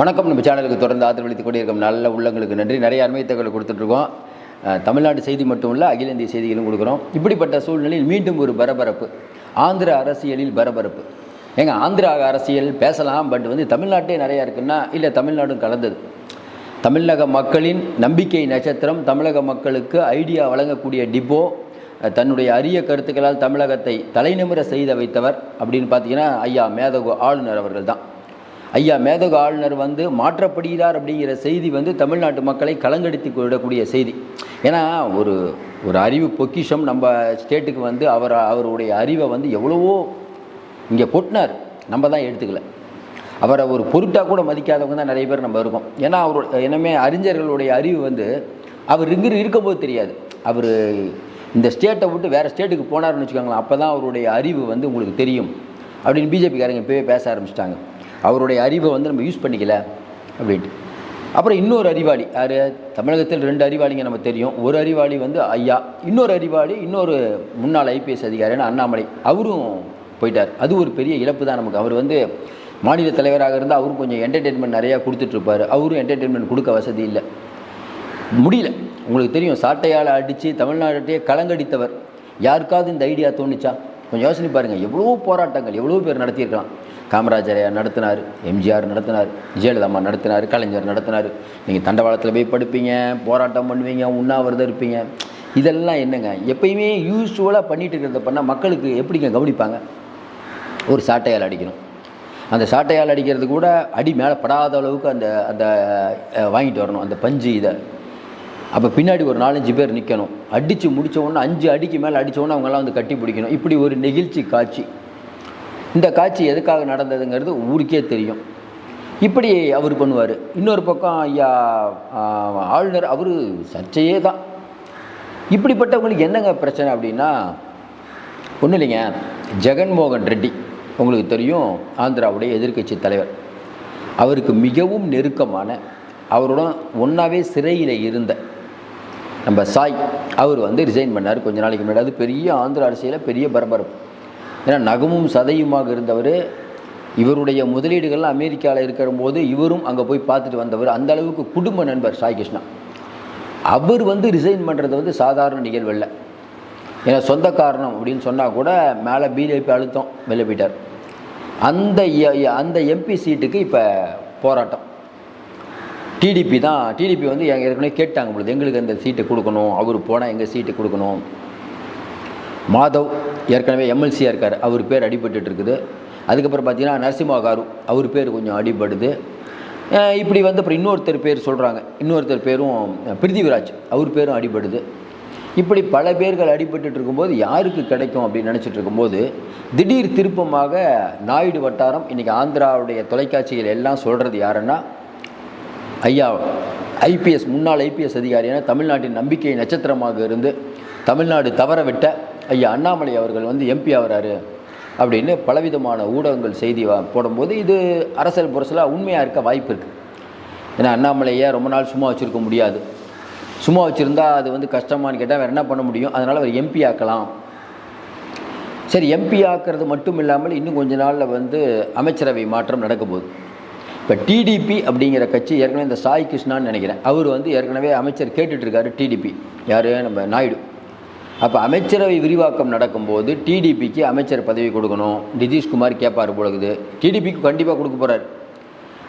வணக்கம். நம்ம சேனலுக்கு தொடர்ந்து ஆதரவளித்து கொண்டிருக்கும் நல்ல உள்ளங்களுக்கு நன்றி. நிறைய அருமை தகவல் கொடுத்துட்ருக்கோம். தமிழ்நாடு செய்தி மட்டும் இல்லை அகில இந்திய செய்திகளும் கொடுக்குறோம். இப்படிப்பட்ட சூழ்நிலையில் மீண்டும் ஒரு பரபரப்பு. ஆந்திர அரசியலில் பரபரப்பு. ஏங்க ஆந்திரா அரசியல் பேசலாம் பட் வந்து தமிழ்நாட்டே நிறையா இருக்குன்னா இல்லை தமிழ்நாடும் கலந்தது. தமிழக மக்களின் நம்பிக்கை நட்சத்திரம் தமிழக மக்களுக்கு ஐடியா வழங்கக்கூடிய டிப்போ தன்னுடைய அரிய கருத்துக்களால் தமிழகத்தை தலைநிமிர செய்த வைத்தவர் அப்படின்னு பார்த்தீங்கன்னா ஐயா மேதகு ஆளுநர் அவர்கள் தான். ஐயா மேதக ஆளுநர் வந்து மாற்றப்படுகிறார் அப்படிங்கிற செய்தி வந்து தமிழ்நாட்டு மக்களை கலங்கடித்து விடக்கூடிய செய்தி. ஏன்னா ஒரு ஒரு அறிவு பொக்கிஷம் நம்ம ஸ்டேட்டுக்கு வந்து அவர் அவருடைய அறிவை வந்து எவ்வளவோ இங்கே கொட்டினார். நம்ம தான் எடுத்துக்கல. அவரை ஒரு பொருட்டாக கூட மதிக்காதவங்க தான் நிறைய பேர் நம்ம இருக்கோம். ஏன்னா அவரோட இனமே அறிஞர்களுடைய அறிவு வந்து அவர் இங்கிரு இருக்கும்போது தெரியாது. அவர் இந்த ஸ்டேட்டை விட்டு வேறு ஸ்டேட்டுக்கு போனார்னு வச்சுக்கோங்களேன் அப்போ தான் அவருடைய அறிவு வந்து உங்களுக்கு தெரியும். அப்படின்னு பிஜேபிக்காரங்க இப்போவே பேச ஆரம்பிச்சிட்டாங்க. அவருடைய அறிவை வந்து நம்ம யூஸ் பண்ணிக்கல அப்படின்ட்டு. அப்புறம் இன்னொரு அறிவாளி யார்? தமிழகத்தில் ரெண்டு அறிவாளிங்க நம்ம தெரியும். ஒரு அறிவாளி வந்து ஐயா இன்னொரு அறிவாளி இன்னொரு முன்னாள் ஐபிஎஸ் அதிகாரியான அண்ணாமலை. அவரும் போயிட்டார். அது ஒரு பெரிய இழப்பு தான் நமக்கு. அவர் வந்து மாநில தலைவராக இருந்தால் அவரும் கொஞ்சம் என்டர்டெயின்மெண்ட் நிறையா கொடுத்துட்ருப்பார் அவரும் என்டர்டெயின்மெண்ட் கொடுக்க வசதி இல்லை. முடியல. உங்களுக்கு தெரியும் சாட்டையால் அடித்து தமிழ்நாட்டையே கலங்கடித்தவர். யாருக்காவது இந்த ஐடியா தோணுச்சா? கொஞ்சம் யோசனை பாருங்கள் எவ்வளோ போராட்டங்கள் எவ்வளோ பேர் நடத்தியிருக்கலாம். காமராஜர் நடத்தினார் எம்ஜிஆர் நடத்தினார் ஜெயலலிதா அம்மா நடத்தினார் கலைஞர் நடத்தினார். நீங்கள் தண்டவாளத்தில் போய் படுப்பீங்க போராட்டம் பண்ணுவீங்க உண்ணாவிரதம் இருப்பீங்க. இதெல்லாம் என்னங்க? எப்பயுமே யூஸ்வலாக பண்ணிட்டு இருக்கிறத பண்ணால் மக்களுக்கு எப்படிங்க கவனிப்பாங்க? ஒரு சாட்டையால் அடிக்கணும். அந்த சாட்டையால் அடிக்கிறது கூட அடி மேலே படாத அளவுக்கு அந்த அந்த வாங்கிட்டு வரணும். அந்த பஞ்சு இதை. அப்போ பின்னாடி ஒரு நாலஞ்சு பேர் நிற்கணும் அடித்து முடித்த உடனே அஞ்சு அடிக்கு மேலே அடித்த உடனே அவங்கெல்லாம் வந்து கட்டி பிடிக்கணும். இப்படி ஒரு நெகிழ்ச்சி காட்சி. இந்த காட்சி எதுக்காக நடந்ததுங்கிறது ஊருக்கே தெரியும். இப்படி அவர் பண்ணுவார். இன்னொரு பக்கம் ஐயா ஆளுநர் அவர் சர்ச்சையே தான். இப்படிப்பட்டவங்களுக்கு என்னங்க பிரச்சனை அப்படின்னா ஒன்றும் இல்லைங்க. ஜெகன்மோகன் ரெட்டி உங்களுக்கு தெரியும் ஆந்திராவுடைய எதிர்க்கட்சி தலைவர். அவருக்கு மிகவும் நெருக்கமான அவருடன் ஒன்றாவே சிறையில் இருந்த நம்ம சாய் அவர் வந்து ரிசைன் பண்ணார் கொஞ்ச நாளைக்கு முன்னாடி. அது பெரிய ஆந்திர அரசியலில் பெரிய பரபரப்பு ஏன்னா நகமும் சதையுமாக இருந்தவர் இவருடைய முதலீடுகள்லாம் அமெரிக்காவில் இருக்கிற போது இவரும் அங்கே போய் பார்த்துட்டு வந்தவர் அந்த அளவுக்கு குடும்ப நண்பர் சாய் கிருஷ்ணா. அவர் வந்து ரிசைன் பண்ணுறது வந்து சாதாரண நிகழ்வு இல்லை ஏன்னா சொந்த காரணம் அப்படின்னு சொன்னால் கூட மேலே பிஜேபி அழுத்தம் வெளில போயிட்டார். அந்த அந்த எம்பி சீட்டுக்கு இப்போ போராட்டம். டிடிபி தான். டிடிபி வந்து எங்கள் ஏற்கனவே கேட்டாங்க பொழுது எங்களுக்கு அந்த சீட்டு கொடுக்கணும். அவர் போனால் எங்கள் சீட்டு கொடுக்கணும்? மாதவ் ஏற்கனவே எம்எல்சியாக இருக்கார். அவர் பேர் அடிபட்டுட்டு இருக்குது. அதுக்கப்புறம் பார்த்தீங்கன்னா நரசிம்மா காரு அவர் பேர் கொஞ்சம் அடிபடுது. இப்படி வந்து அப்புறம் இன்னொருத்தர் பேர் சொல்கிறாங்க இன்னொருத்தர் பேரும் பிருத்திவிராஜ் அவர் பேரும் அடிபடுது. இப்படி பல பேர்கள் அடிபட்டு இருக்கும்போது யாருக்கு கிடைக்கும் அப்படின்னு நினச்சிட்டு இருக்கும்போது திடீர் திருப்பமாக நாயுடு வட்டாரம் இன்றைக்கி ஆந்திராவுடைய தொலைக்காட்சிகள் எல்லாம் சொல்கிறது யாருன்னா ஐயா ஐபிஎஸ் முன்னாள் ஐபிஎஸ் அதிகாரியான தமிழ்நாட்டின் நம்பிக்கை நட்சத்திரமாக இருந்து தமிழ்நாடு தவற விட்ட ஐயா அண்ணாமலை அவர்கள் வந்து எம்பி ஆகிறாரு அப்படின்னு பலவிதமான ஊடகங்கள் செய்தி போடும்போது இது அரசியல் புரசலாக உண்மையாக இருக்க வாய்ப்பு இருக்குது ஏன்னா அண்ணாமலையை ரொம்ப நாள் சும்மா வச்சுருக்க முடியாது. சும்மா வச்சுருந்தா அது வந்து கஷ்டமான்னு கேட்டால் வேறு என்ன பண்ண முடியும்? அதனால் அவர் எம்பி ஆக்கலாம். சரி எம்பி ஆக்கிறது மட்டும் இல்லாமல் இன்னும் கொஞ்ச நாளில் வந்து அமைச்சரவை மாற்றம் நடக்க போகுது. இப்போ டிடிபி அப்படிங்கிற கட்சி ஏற்கனவே இந்த சாய் கிருஷ்ணான்னு நினைக்கிறேன். அவர் வந்து ஏற்கனவே அமைச்சர் கேட்டுட்ருக்காரு டிடிபி யார்? நம்ம நாயுடு. அப்போ அமைச்சரவை விரிவாக்கம் நடக்கும்போது டிடிபிக்கு அமைச்சர் பதவி கொடுக்கணும். நிதிஷ்குமார் கேட்பார் பொழுது டிடிபிக்கு கண்டிப்பாக கொடுக்க போகிறார்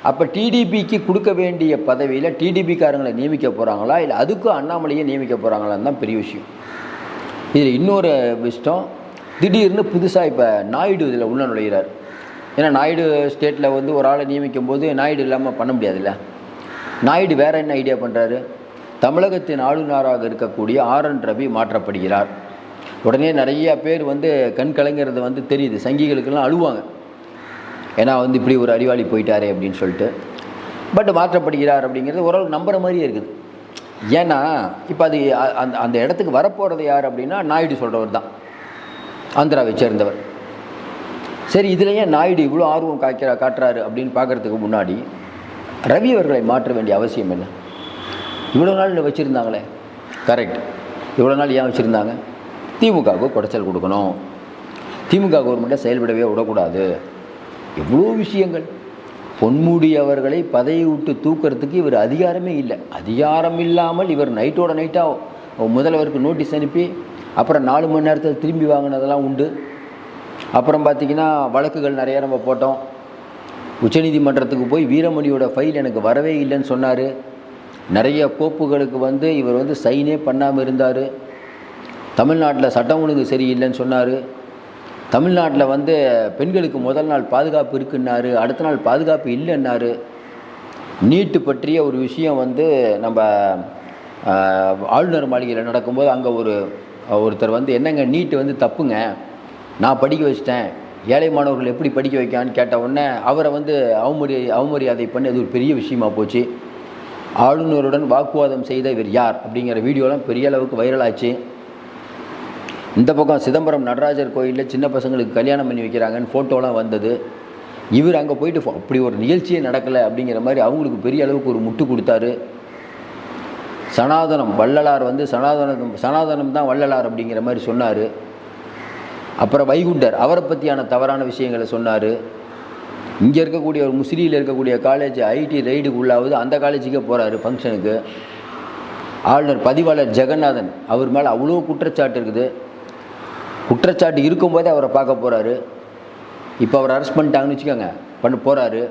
அப்போ டிடிபிக்கு கொடுக்க வேண்டிய பதவியில் டிடிபிக்காரங்களை நியமிக்க போகிறாங்களா இல்லை அதுக்கும் அண்ணாமலையை நியமிக்க போகிறாங்களான்னு தான் பெரிய விஷயம். இதில் இன்னொரு விஷயம் திடீர்னு புதுசாக இப்போ நாயுடு இதில் உள்ள நுழைகிறார் ஏன்னா நாயுடு ஸ்டேட்டில் வந்து ஒரு ஆளை நியமிக்கும் போது நாயுடு இல்லாமல் பண்ண முடியாதுல்ல. நாயுடு வேற என்ன ஐடியா பண்ணுறாரு தமிழகத்தின் ஆளுநராக இருக்கக்கூடிய ஆர் என் ரவி மாற்றப்படுகிறார். உடனே நிறைய பேர் வந்து கண் கலங்கிறது வந்து தெரியுது. சங்கிகளுக்கெல்லாம் அழுவாங்க. ஏன்னா வந்து இப்படி ஒரு அறிவாளி போயிட்டாரே அப்படின்னு சொல்லிட்டு. பட் மாற்றப்படுகிறார் அப்படிங்கிறது ஓரளவு நம்புற மாதிரியே இருக்குது. ஏன்னா இப்போ அது அந்த அந்த இடத்துக்கு வரப்போகிறது யார் அப்படின்னா நாயுடு சொல்கிறவர் தான் ஆந்திராவை சேர்ந்தவர். சரி இதில் ஏன் நாயுடு இவ்வளோ ஆர்வம் காய்க்கிற காட்டுறாரு அப்படின்னு பார்க்குறதுக்கு முன்னாடி ரவி அவர்களை மாற்ற வேண்டிய அவசியம் என்ன? இவ்வளோ நாள் வச்சுருந்தாங்களே? கரெக்ட் இவ்வளோ நாள் ஏன் வச்சுருந்தாங்க? திமுகவுக்கு குடைச்சல் கொடுக்கணும். திமுக கவர்மெண்ட்டை செயல்படவே விடக்கூடாது. எவ்வளோ விஷயங்கள். பொன்முடி அவர்களை பதவி விட்டு தூக்கிறதுக்கு இவர் அதிகாரமே இல்லை. அதிகாரம் இல்லாமல் இவர் நைட்டோட நைட்டாக முதல்வருக்கு நோட்டீஸ் அனுப்பி அப்புறம் நாலு மணி நேரத்தில் திரும்பி வாங்கினதெல்லாம் உண்டு. அப்புறம் பார்த்திங்கன்னா வழக்குகள் நிறைய நம்ம போட்டோம். உச்சநீதிமன்றத்துக்கு போய் வீரமணியோட ஃபைல் எனக்கு வரவே இல்லைன்னு சொன்னார். நிறைய கோப்புகளுக்கு வந்து இவர் வந்து சைனே பண்ணாமல் இருந்தார். தமிழ்நாட்டில் சட்டம் ஒழுங்கு சரியில்லைன்னு சொன்னார். தமிழ்நாட்டில் வந்து பெண்களுக்கு முதல் நாள் பாதுகாப்பு இருக்குன்னாரு அடுத்த நாள் பாதுகாப்பு இல்லைன்னாரு. நீட்டு பற்றிய ஒரு விஷயம் வந்து நம்ம ஆளுநர் மாளிகையில் நடக்கும்போது அங்கே ஒரு ஒருத்தர் வந்து என்னங்க நீட்டு வந்து தப்புங்க? நான் படிக்க வச்சிட்டேன். ஏழை மாணவர்கள் எப்படி படிக்க வைக்கான்னு கேட்ட உடனே அவரை வந்து அவமரி அவமரியாதை பண்ணி அது ஒரு பெரிய விஷயமா போச்சு. ஆளுநருடன் வாக்குவாதம் செய்த இவர் யார் அப்படிங்கிற வீடியோலாம் பெரிய அளவுக்கு வைரலாச்சு இந்த பக்கம் சிதம்பரம் நடராஜர் கோயிலில் சின்ன பசங்களுக்கு கல்யாணம் பண்ணி வைக்கிறாங்கன்னு ஃபோட்டோலாம் வந்தது. இவர் அங்கே போயிட்டு அப்படி ஒரு நிகழ்ச்சியே நடக்கலை அப்படிங்கிற மாதிரி அவங்களுக்கு பெரிய அளவுக்கு ஒரு முட்டு கொடுத்தாரு. சனாதனம் வள்ளலார் வந்து சனாதனம் சனாதனம் தான் வள்ளலார் அப்படிங்கிற மாதிரி சொன்னார். அப்புறம் வைகுண்டர் அவரை பற்றியான தவறான விஷயங்களை சொன்னார். இங்கே இருக்கக்கூடிய ஒரு முசிறியில் இருக்கக்கூடிய காலேஜ் ஐடி ரைடுக்கு உள்ளாவது அந்த காலேஜுக்கே போகிறாரு ஃபங்க்ஷனுக்கு ஆளுநர் பதிவாளர் ஜெகநாதன் அவர் மேலே அவ்வளோ குற்றச்சாட்டு இருக்குது. குற்றச்சாட்டு இருக்கும்போதே அவரை பார்க்க போகிறாரு இப்போ அவர் அரெஸ்ட் பண்ணிட்டாங்கன்னு வச்சுக்கோங்க பண்ண போகிறாரு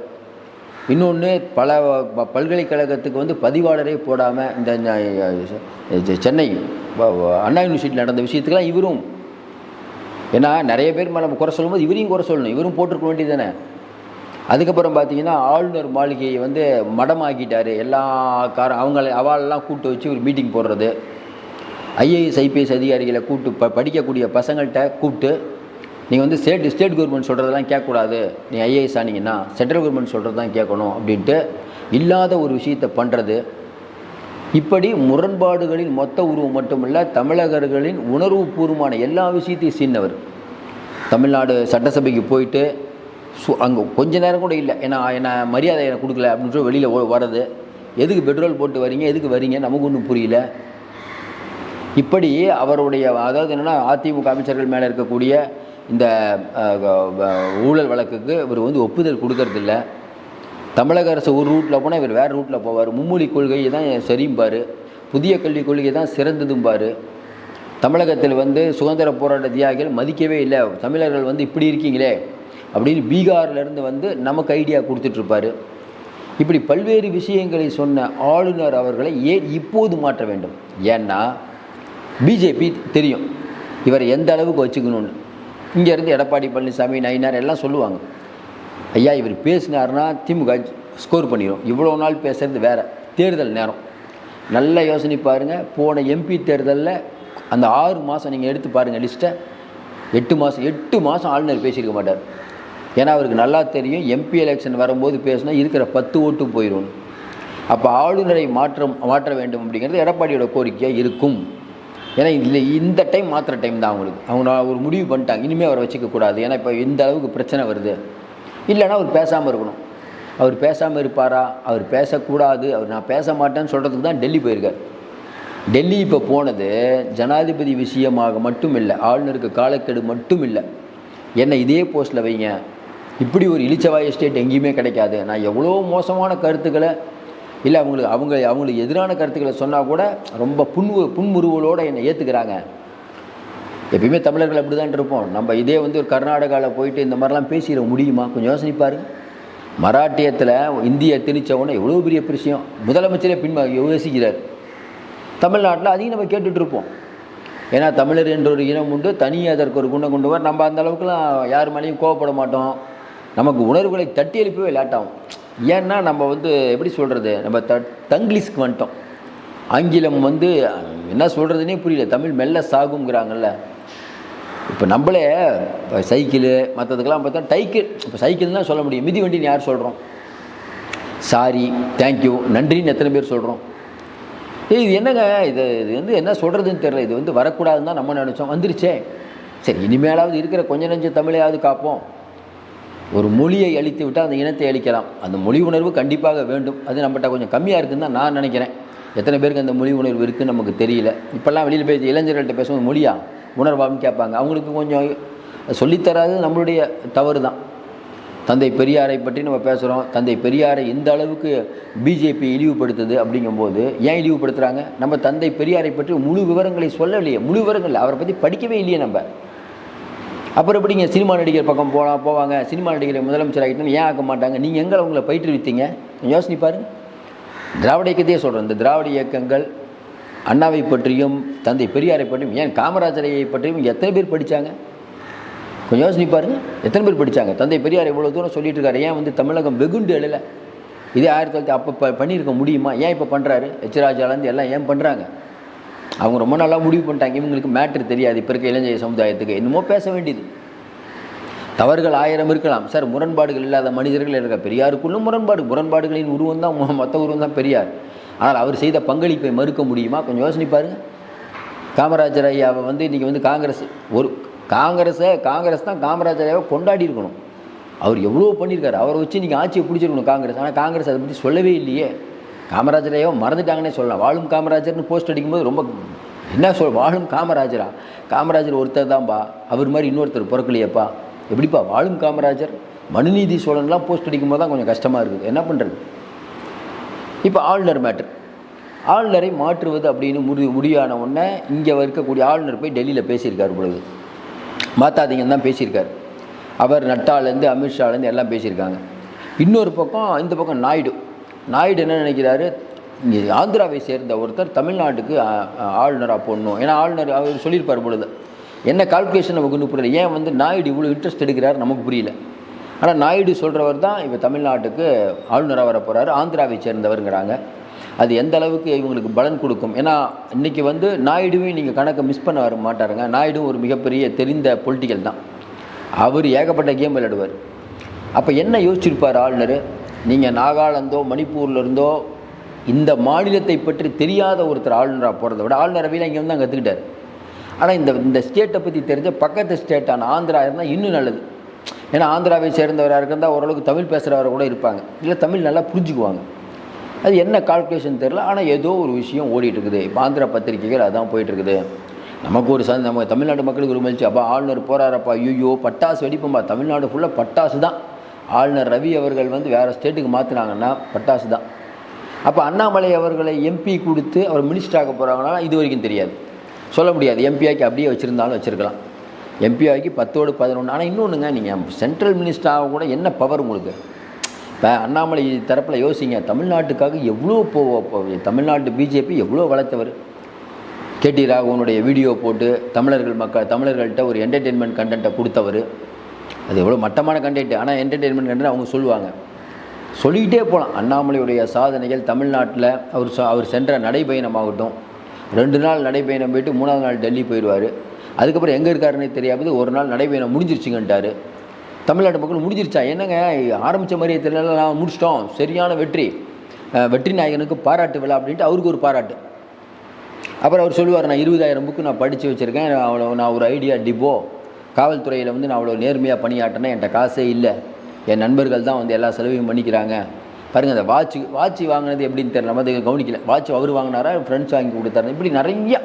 இன்னொன்று பல ப- பல்கலைக்கழகத்துக்கு வந்து பதிவாளரே போடாமல் இந்த சென்னை அண்ணா யூனிவர்சிட்டியில் நடந்த விஷயத்துக்கெல்லாம் இவரும் ஏன்னா நிறைய பேர் நம்ம குறை சொல்லும்போது இவரையும் குறை சொல்லணும். இவரும் போட்டிருக்க வேண்டியது தானே அதுக்கப்புறம் பார்த்தீங்கன்னா ஆளுநர் மாளிகையை வந்து மடமாக்கிட்டார். எல்லா கார அவங்கள அவாலெல்லாம் கூப்பிட்டு வச்சு ஒரு மீட்டிங் போடுறது. ஐஏஎஸ் ஐபிஎஸ் அதிகாரிகளை கூப்பிட்டு ப படிக்கக்கூடிய பசங்கள்கிட்ட கூப்பிட்டு நீங்கள் வந்து ஸ்டேட் ஸ்டேட் கவர்மெண்ட் சொல்கிறதெல்லாம் கேட்கக்கூடாது. நீ ஐஏஎஸ் ஆனீங்கன்னா சென்ட்ரல் கவர்மெண்ட் சொல்கிறது தான் கேட்கணும். அப்படின்ட்டு இல்லாத ஒரு விஷயத்தை பண்ணுறது இப்படி முரண்பாடுகளின் மொத்த உருவம் மட்டுமல்ல தமிழகர்களின் உணர்வுபூர்வமான எல்லா விஷயத்தையும் சீன்னவர் தமிழ்நாடு சட்டசபைக்கு போயிட்டு சு அங்கே கொஞ்ச நேரம் கூட இல்லை. ஏன்னா என்ன மரியாதை எனக்கு கொடுக்கல அப்படின்னு சொல்லி வெளியில் வர்றது. எதுக்கு பெட்ரோல் போட்டு வரீங்க? எதுக்கு வரீங்க? நமக்கு ஒன்றும் புரியல. இப்படி அவருடைய அதாவது என்னென்னா அதிமுக அமைச்சர்கள் மேலே இருக்கக்கூடிய இந்த ஊழல் வழக்குக்கு இவர் வந்து ஒப்புதல் கொடுக்கறதில்ல. தமிழக அரசு ஒரு ரூட்டில் போனால் இவர் வேறு ரூட்டில் போவார். மும்மொழி கொள்கை தான் சரிம்பார் புதிய கல்விக் கொள்கை தான் சிறந்ததும்பார் தமிழகத்தில் வந்து சுதந்திர போராட்ட தியாகிகள் மதிக்கவே இல்லை. தமிழர்கள் வந்து இப்படி இருக்கீங்களே அப்படின்னு பீகார்லேருந்து வந்து நமக்கு ஐடியா கொடுத்துட்ருப்பாரு இப்படி பல்வேறு விஷயங்களை சொன்ன ஆளுநர் அவர்களை ஏன் இப்போது மாற்ற வேண்டும்? ஏன்னா பிஜேபி தெரியும் இவரை எந்த அளவுக்கு வச்சுக்கணும்னு. இங்கேருந்து எடப்பாடி பழனிசாமி நயினார் எல்லாம் சொல்லுவாங்க. ஐயா இவர் பேசினாருன்னா திமுக ஸ்கோர் பண்ணிடும் இவ்வளோ நாள் பேசுகிறது வேறு. தேர்தல் நேரம். நல்ல யோசனை பாருங்கள் போன எம்பி தேர்தலில் அந்த ஆறு மாதம் நீங்கள் எடுத்து பாருங்கள் லிஸ்ட்டை எட்டு மாதம் எட்டு மாதம் ஆளுநர் பேசியிருக்க மாட்டார். ஏன்னா அவருக்கு நல்லா தெரியும். எம்பி எலெக்ஷன் வரும்போது பேசினா இருக்கிற பத்து ஓட்டு போயிடும் அப்போ ஆளுநரை மாற்றம் மாற்ற வேண்டும் அப்படிங்கிறது எடப்பாடியோட கோரிக்கையாக இருக்கும். ஏன்னா இதில் இந்த டைம் மாத்திர டைம் தான் அவங்களுக்கு. அவங்க ஒரு முடிவு பண்ணிட்டாங்க. இனிமேல் அவரை வச்சுக்கக்கூடாது. ஏன்னா இப்போ இந்த அளவுக்கு பிரச்சனை வருது. இல்லைன்னா அவர் பேசாமல் இருக்கணும். அவர் பேசாமல் இருப்பாரா? அவர் பேசக்கூடாது. அவர் நான் பேச மாட்டேன்னு சொல்கிறதுக்கு தான் டெல்லி போயிருக்கார். டெல்லி இப்போ போனது ஜனாதிபதி விஷயமாக மட்டும் இல்லை ஆளுநருக்கு காலக்கெடு மட்டும் இல்லை என்னை இதே போஸ்ட்டில் வைங்க. இப்படி ஒரு இளிச்சவாய் எஸ்டேட் எங்கேயுமே கிடைக்காது. நான் எவ்வளோ மோசமான கருத்துக்களை இல்லை அவங்களுக்கு அவங்க அவங்களுக்கு எதிரான கருத்துக்களை சொன்னால் கூட ரொம்ப புன்மு புன்முறுவலோடு என்னை ஏற்றுக்கிறாங்க எப்பயுமே தமிழர்கள் அப்படி தான் இருப்போம். நம்ம இதே வந்து ஒரு கர்நாடகாவில் போயிட்டு இந்த மாதிரிலாம் பேசிட முடியுமா? கொஞ்சம் யோசனை பாருங்க. மராட்டியத்தில் இந்திய திணிச்சவொன்னே எவ்வளோ பெரிய விஷயம் முதலமைச்சரே பின் யோசிக்கிறார். தமிழ்நாட்டில் அதையும் நம்ம கேட்டுட்ருப்போம் ஏன்னா தமிழர் என்ற ஒரு இனம் உண்டு தனி அதற்கு ஒரு குணம் கொண்டு வர நம்ம அந்த அளவுக்குலாம் யார் மேலேயும் கோவப்பட மாட்டோம். நமக்கு உணர்வுகளை தட்டி எழுப்பவே லேட்டாகும். ஏன்னா நம்ம வந்து எப்படி சொல்கிறது நம்ம த தங்கிலீஷ்க்கு வந்துட்டோம். ஆங்கிலம் வந்து என்ன சொல்கிறதுனே புரியல. தமிழ் மெல்ல சாகுங்கிறாங்கல்ல இப்போ நம்மளே இப்போ சைக்கிளு மற்றதுக்கெல்லாம் பார்த்தா டைக்கிள். இப்போ சைக்கிள் தான் சொல்ல முடியும். மிதி வண்டின்னு யார் சொல்கிறோம் சாரி தேங்க்யூ நன்றின்னு எத்தனை பேர் சொல்கிறோம் ஏய் இது என்னங்க? இது இது வந்து என்ன சொல்கிறதுன்னு தெரியல. இது வந்து வரக்கூடாதுன்னு தான் நம்ம நினச்சோம். வந்துருச்சே. சரி இனிமேலாவது இருக்கிற கொஞ்ச நஞ்ச தமிழையாவது காப்போம். ஒரு மொழியை அழித்து விட்டால் அந்த இனத்தை அழிக்கலாம். அந்த மொழி உணர்வு கண்டிப்பாக வேண்டும். அது நம்மகிட்ட கொஞ்சம் கம்மியாக இருக்குன்னு தான் நான் நினைக்கிறேன். எத்தனை பேருக்கு அந்த மொழி உணர்வு இருக்குதுன்னு நமக்கு தெரியல. இப்போல்லாம் வெளியில் போய் இளைஞர்கள்ட்ட பேசும்போது மொழியா? உணர்வான்னு கேட்பாங்க. அவங்களுக்கு கொஞ்சம் சொல்லித்தராது நம்மளுடைய தவறு தான். தந்தை பெரியாரை பற்றி நம்ம பேசுகிறோம் தந்தை பெரியாரை இந்த அளவுக்கு பிஜேபி இழிவுபடுத்துது அப்படிங்கும்போது ஏன் இழிவுபடுத்துகிறாங்க நம்ம தந்தை பெரியாரை பற்றி முழு விவரங்களை சொல்லலையே. முழு விவரங்கள் அவரை பற்றி படிக்கவே இல்லையே நம்ம. அப்புறம் எப்படிங்க சினிமா நடிகர் பக்கம் போகலாம் போவாங்க? சினிமா நடிகரை முதலமைச்சர் ஆகிட்டோன்னு ஏன் ஆக்க மாட்டாங்க? நீங்கள் எங்கே உங்களை பயிற்றுவித்தீங்க? யோசனை பாருங்க. திராவிட இயக்கத்தையே சொல்கிறேன் இந்த திராவிட இயக்கங்கள் அண்ணாவை பற்றியும் தந்தை பெரியாரை பற்றியும் ஏன் காமராஜரை பற்றியும் எத்தனை பேர் படித்தாங்க கொஞ்சம் யோசனை பாருங்க. எத்தனை பேர் படித்தாங்க தந்தை பெரியார் இவ்வளோ தூரம் சொல்லிட்டு இருக்காரு? ஏன் வந்து தமிழகம் வெகுண்டு எழல? இதே ஆயிரத்தி தொள்ளாயிரத்தி அப்போ ப பண்ணியிருக்க முடியுமா? ஏன் இப்போ பண்ணுறாரு எச்ராஜாலேருந்து எல்லாம் ஏன் பண்ணுறாங்க அவங்க ரொம்ப நல்லா முடிவு பண்ணிட்டாங்க. இவங்களுக்கு மேட்ரு தெரியாது. இப்போ இருக்க இளைஞர் சமுதாயத்துக்கு. என்னமோ பேச வேண்டியது. தவறுகள் ஆயிரம் இருக்கலாம். சார் முரண்பாடுகள் இல்லாத மனிதர்கள் இருக்க. பெரியாருக்குள்ளும் முரண்பாடு. முரண்பாடுகளின் உருவம் தான் மொத்த உருவம் தான் பெரியார். ஆனால் அவர் செய்த பங்களிப்பை மறுக்க முடியுமா? கொஞ்சம் யோசனை பாருங்க. காமராஜர் ஐயாவை வந்து இன்றைக்கி வந்து காங்கிரஸ் ஒரு காங்கிரஸை காங்கிரஸ் தான் காமராஜர் ஐயாவை கொண்டாடி இருக்கணும். அவர் எவ்வளோ பண்ணியிருக்காரு? அவரை வச்சு நீங்கள் ஆட்சியை பிடிச்சிருக்கணும் காங்கிரஸ். ஆனால் காங்கிரஸ் அதை பற்றி சொல்லவே இல்லையே. காமராஜர் ஐயாவை மறந்துட்டாங்கன்னே சொல்லலாம். வாழும் காமராஜர்னு போஸ்ட் அடிக்கும்போது ரொம்ப என்ன சொல் வாழும் காமராஜரா? காமராஜர் ஒருத்தர் தான்ப்பா அவர் மாதிரி இன்னொருத்தர் பிறக்கலையப்பா. எப்படிப்பா? வாழும் காமராஜர் மனுநீதி சோழன்லாம் போஸ்ட் அடிக்கும்போது தான் கொஞ்சம் கஷ்டமாக இருக்குது. என்ன பண்ணுறது இப்போ ஆளுநர் மேட்ரு ஆளுநரை மாற்றுவது அப்படின்னு முடி முடியான உடனே இங்கே இருக்கக்கூடிய ஆளுநர் போய் டெல்லியில் பேசியிருக்கார் பொழுது. மாத்தாதீங்கன்னு தான் பேசியிருக்கார். அவர் நட்டாலேருந்து அமித்ஷாலேருந்து எல்லாம் பேசியிருக்காங்க. இன்னொரு பக்கம் இந்த பக்கம் நாயுடு. நாயுடு என்ன நினைக்கிறாரு? இங்கே ஆந்திராவை சேர்ந்த ஒருத்தர் தமிழ்நாட்டுக்கு ஆளுநராக போடணும். ஏன்னா ஆளுநர் அவர் சொல்லியிருப்பார் பொழுது என்ன கால்குலேஷன் நமக்கு ஒன்று புரியல ஏன் வந்து நாயுடு இவ்வளோ இன்ட்ரெஸ்ட் எடுக்கிறார் நமக்கு புரியல. ஆனால் நாயுடு சொல்கிறவர் தான் இப்போ தமிழ்நாட்டுக்கு ஆளுநராக வர போகிறாரு ஆந்திராவை சேர்ந்தவருங்கிறாங்க. அது எந்த அளவுக்கு இவங்களுக்கு பலன் கொடுக்கும்? ஏன்னா இன்றைக்கி வந்து நாயுடுவையும் நீங்கள் கணக்கை மிஸ் பண்ண வர மாட்டாருங்க. நாயுடும் ஒரு மிகப்பெரிய தெரிந்த பொலிட்டிக்கல் தான். அவர் ஏகப்பட்ட கேம் விளையாடுவார். அப்போ என்ன யோசிச்சிருப்பார் ஆளுநர்? நீங்கள் நாகாலாந்தோ மணிப்பூர்ல இருந்தோ இந்த மாநிலத்தை பற்றி தெரியாத ஒருத்தர் ஆளுநராக போகிறத விட ஆளுநரவையில் இங்கே வந்து தான் கற்றுக்கிட்டார் ஆனால் இந்த இந்த ஸ்டேட்டை பற்றி தெரிஞ்ச பக்கத்து ஸ்டேட்டான ஆந்திரா இருந்தால் இன்னும் நல்லது. ஏன்னா ஆந்திராவை சேர்ந்தவராக இருந்தால் ஓரளவுக்கு தமிழ் பேசுகிறவர் கூட இருப்பாங்க. இல்லை தமிழ் நல்லா புரிஞ்சுக்குவாங்க. அது என்ன கால்குலேஷன் தெரில ஆனால் ஏதோ ஒரு விஷயம் ஓடிட்டு இருக்குது இப்போ ஆந்திரா பத்திரிகைகள் அதான் போயிட்டு இருக்குது நமக்கு ஒரு சந்த நம்ம தமிழ்நாடு மக்களுக்கு ஒரு மகிழ்ச்சி. அப்போ ஆளுநர் போகிறாரப்பா ஐயோ பட்டாசு வெடிப்போம்பா. தமிழ்நாடு ஃபுல்லாக பட்டாசு தான். ஆளுநர் ரவி அவர்கள் வந்து வேறு ஸ்டேட்டுக்கு மாற்றினாங்கன்னா பட்டாசு தான். அப்போ அண்ணாமலை அவர்களை எம்பி கொடுத்து அவர் மினிஸ்டராக ஆக போகிறாங்கன்னா இது வரைக்கும் தெரியாது. சொல்ல முடியாது. எம்பியாக்கி அப்படியே வச்சுருந்தாலும் வச்சுருக்கலாம். எம்பி ஆகி பத்தோடு பதினொன்று ஆனால் இன்னொன்றுங்க நீங்கள் சென்ட்ரல் மினிஸ்டர் ஆக கூட என்ன பவர் உங்களுக்கு? இப்போ அண்ணாமலை தரப்பில் யோசிங்க தமிழ்நாட்டுக்காக எவ்வளோ போ தமிழ்நாட்டு பிஜேபி எவ்வளோ வளர்த்தவர்? கேடி ராகவனுடைய வீடியோ போட்டு தமிழர்கள் மக்கள் தமிழர்கள்ட்ட ஒரு என்டர்டெயின்மெண்ட் கண்டென்ட்டை கொடுத்தவர். அது எவ்வளோ மட்டமான கண்டென்ட் ஆனால் என்டர்டெயின்மெண்ட் கண்டென்ட் அவங்க சொல்லுவாங்க. சொல்லிக்கிட்டே போகலாம் அண்ணாமலையுடைய சாதனைகள் தமிழ்நாட்டில் அவர் அவர் சென்ற நடைபயணமாகட்டும். ரெண்டு நாள் நடைபயணம் போயிட்டு மூணாவது நாள் டெல்லி போயிடுவார். அதுக்கப்புறம் எங்கே இருக்காருன்னே தெரியாது ஒரு நாள் நடைபயணம் முடிஞ்சிருச்சுங்கன்ட்டாரு. தமிழ்நாட்டு மக்கள் முடிஞ்சிருச்சா? என்னங்க? ஆரம்பித்த மாதிரியே தெரியல நான் முடிச்சிட்டோம். சரியான வெற்றி. வெற்றி நாயகனுக்கு பாராட்டு விழா அப்படின்ட்டு அவருக்கு ஒரு பாராட்டு. அப்புறம் அவர் சொல்லுவார் நான் இருபதாயிரம் புக்கு நான் படித்து வச்சுருக்கேன். அவ்வளோ நான் ஒரு ஐடியா டிபோ காவல்துறையில் வந்து நான் அவ்வளோ நேர்மையாக பணியாற்றினேன். என்கிட்ட காசே இல்லை. என் நண்பர்கள் தான் வந்து எல்லா செலவையும் பண்ணிக்கிறாங்க. பாருங்கள் அந்த வாட்ச் வாட்ச் வாங்கினது எப்படின்னு தெரியல. நம்ம கவனிக்கல. வாட்ச் அவர் வாங்கினாரா? ஃப்ரெண்ட்ஸ் வாங்கி கொடுத்தாரு? இப்படி நிறையா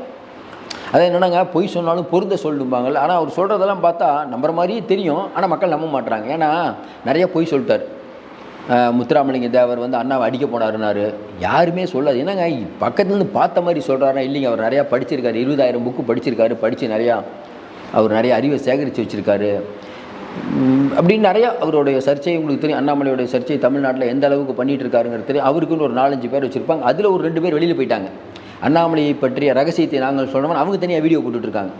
அது என்னென்னங்க? பொய் சொன்னாலும் பொருந்த சொல்லும்பாங்கல்ல. ஆனால் அவர் சொல்கிறதெல்லாம் பார்த்தா நம்புற மாதிரியே தெரியும். ஆனால் மக்கள் நம்ப மாட்டுறாங்க ஏன்னா நிறைய பொய் சொல்லிட்டார். முத்துராமலிங்க தேவர் வந்து அண்ணாவை அடிக்க போனாருனாரு யாருமே சொல்லாது. என்னங்க பக்கத்துலேருந்து பார்த்த மாதிரி சொல்கிறாரா இல்லைங்க அவர் நிறையா படிச்சிருக்காரு. இருபதாயிரம் புக்கு படிச்சிருக்காரு. படித்து நிறையா அவர் நிறைய அறிவை சேகரித்து வச்சுருக்காரு. அப்படின்னு நிறையா அவருடைய சர்ச்சை உங்களுக்கு தெரியும். அண்ணாமலையோடைய சர்ச்சை தமிழ்நாட்டில் எந்த அளவுக்கு பண்ணிட்டு இருக்காருங்கிறது தெரியும். அவருக்குன்னு ஒரு நாலஞ்சு பேர் வச்சுருப்பாங்க. அதில் ஒரு ரெண்டு பேர் வெளியில் போயிட்டாங்க. அண்ணாமலையை பற்றிய ரகசியத்தை நாங்கள் சொல்கிறோம் அவங்க தனியாக வீடியோ போட்டுட்ருக்காங்க.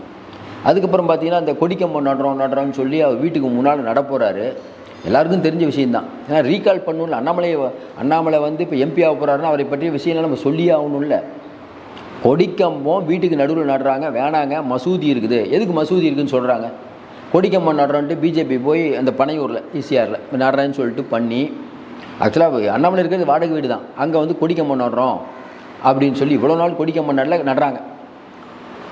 அதுக்கப்புறம் பார்த்தீங்கன்னா அந்த கொடிக்கம்பம் நடுறோம் நடுறோம்னு சொல்லி அவர் வீட்டுக்கு முன்னால் நடப்போகிறாரு எல்லாருக்கும் தெரிஞ்ச விஷயந்தான் ஏன்னா ரீகால் பண்ணணும்ல. அண்ணாமலை அண்ணாமலை வந்து இப்போ எம்பி ஆக போகிறாருன்னா அவரை பற்றிய விஷயம்லாம் நம்ம சொல்லி ஆகணும்ல. கொடிக்கம்பம் வீட்டுக்கு நடுவில் நடுறாங்க. வேணாங்க. மசூதி இருக்குது. எதுக்கு மசூதி இருக்குதுன்னு சொல்கிறாங்க கொடிக்கம்பம் நடுறோன்ட்டு பிஜேபி போய் அந்த பனையூரில் ஈசிஆரில் நடுறேன்னு சொல்லிட்டு பண்ணி ஆக்சுவலாக அண்ணாமலை இருக்கிறது வாடகை வீடு தான் அங்கே வந்து கொடிக்கம்பம் நடுறோம். அப்படின்னு சொல்லி இவ்வளோ நாள் கொடிக்கம்பம் நடல நடுறாங்க.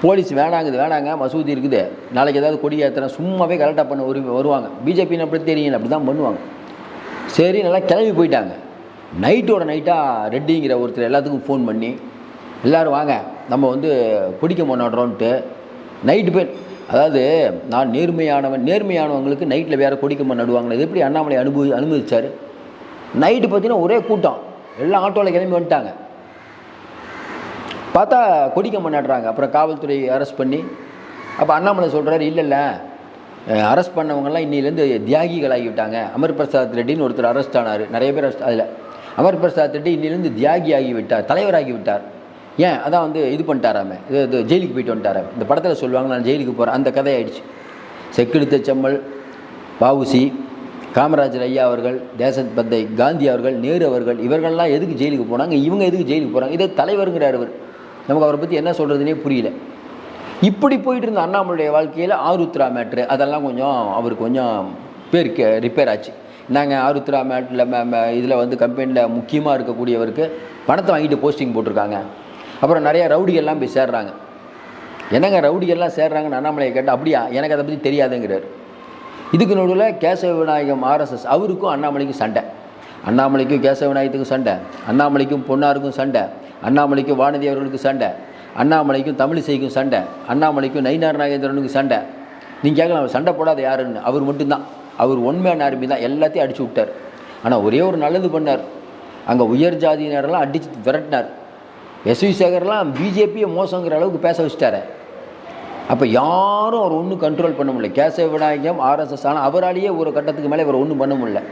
போலீஸ் வேணாங்குது வேணாங்க மசூதி இருக்குது. நாளைக்கு ஏதாவது கொடி ஏற்றுனா சும்மாவே கரெக்டாக பண்ண ஒரு வருவாங்க. பிஜேபின்னு அப்படி தெரியும் அப்படி தான் பண்ணுவாங்க. சரி நல்லா கிளம்பி போயிட்டாங்க. நைட்டோட நைட்டாக ரெட்டிங்கிற ஒருத்தர் எல்லாத்துக்கும் ஃபோன் பண்ணி எல்லோரும் வாங்க நம்ம வந்து பிடிக்க மாட்டோன்ட்டு நைட்டு போய் அதாவது நான் நேர்மையானவன் நேர்மையானவங்களுக்கு நைட்டில் வேறு கொடிக்கம்பம் நடுவாங்களே இது எப்படி அண்ணாமலை அனுபவி அனுமதிச்சார்? நைட்டு பார்த்தீங்கன்னா ஒரே கூட்டம். எல்லாம் ஆட்டோவில் கிளம்பி வந்துட்டாங்க. பார்த்தா கொடிக்க நடுறாங்க அப்புறம் காவல்துறை அரெஸ்ட் பண்ணி அப்போ அண்ணாமலை சொல்கிறாரு இல்லை இல்லை. அரெஸ்ட் பண்ணவங்கலாம் இன்னிலேருந்து தியாகிகள் ஆகிவிட்டாங்க அமர் பிரசாத் ரெட்டின்னு ஒருத்தர் அரெஸ்ட் ஆனார். நிறைய பேர் அரெஸ்ட் அதில். அமர் பிரசாத் ரெட்டி இன்னிலேருந்து தியாகி ஆகி விட்டார் தலைவராகி விட்டார் ஏன்? அதான் வந்து இது பண்ணிட்டாராமே. இது இது ஜெயிலுக்கு போயிட்டு வந்துட்டாராமே. இந்த படத்தில் சொல்லுவாங்க நான் ஜெயிலுக்கு போகிறேன் அந்த கதையாயிடுச்சு செக்கெடுத்த செம்மல் பாவுசி காமராஜர் ஐயா அவர்கள் தேசத் பந்தை காந்தி அவர்கள் நேரு அவர்கள் இவர்கள்லாம் எதுக்கு ஜெயிலுக்கு போனாங்க? இவங்க எதுக்கு ஜெயிலுக்கு போகிறாங்க இதே தலைவருங்கிறார் அவர் நமக்கு அவரை பற்றி என்ன சொல்கிறதுனே புரியல. இப்படி போயிட்டு இருந்த அண்ணாமலையுடைய வாழ்க்கையில் ஆருத்ரா மேட்ரு அதெல்லாம் கொஞ்சம் அவருக்கு கொஞ்சம் பேருக்கு ரிப்பேர் ஆச்சு. நாங்கள் ஆருத்ரா மேட்டில் இதில் வந்து கம்பெனியில் முக்கியமாக இருக்கக்கூடியவருக்கு பணத்தை வாங்கிட்டு போஸ்டிங் போட்டிருக்காங்க. அப்புறம் நிறையா ரவுடிகள்லாம் போய் சேர்றாங்க. என்னங்க ரவுடிகள்லாம் சேர்றாங்கன்னு அண்ணாமலையை கேட்டால் அப்படியா? எனக்கு அதை பற்றி தெரியாதுங்கிறார். இதுக்கு நடுவில் கேசவ விநாயகம் ஆர்எஸ்எஸ் அவருக்கும் அண்ணாமலைக்கும் சண்டை. அண்ணாமலைக்கும் கேசவிநாயகத்துக்கும் சண்டை அண்ணாமலைக்கும் பொன்னாருக்கும் சண்டை அண்ணாமலைக்கும் வானதி அவர்களுக்கு சண்டை அண்ணாமலைக்கும் தமிழிசைக்கும் சண்டை அண்ணாமலைக்கும் நயினார் நாகேந்திரனுக்கு சண்டை. நீங்கள் கேட்கலாம் அவர் சண்டை போடாத யாருன்னு. அவர் மட்டும்தான். அவர் உண்மையான ஆர்மி தான். எல்லாத்தையும் அடித்து விட்டார். ஆனால் ஒரே ஒரு நல்லது பண்ணார். அங்கே உயர் ஜாதியினரெல்லாம் அடித்து விரட்டினார். எஸ்வி சேகர்லாம் பிஜேபியை மோசங்கிற அளவுக்கு பேச வச்சுட்டார். அப்போ யாரும் அவர் ஒன்றும் கண்ட்ரோல் பண்ண முடியல. கேசவ விநாயகம் ஆர்எஸ்எஸ் ஆனால் அவராலேயே ஒரு கட்டத்துக்கு மேலே இவர் ஒன்றும் பண்ண முடியல.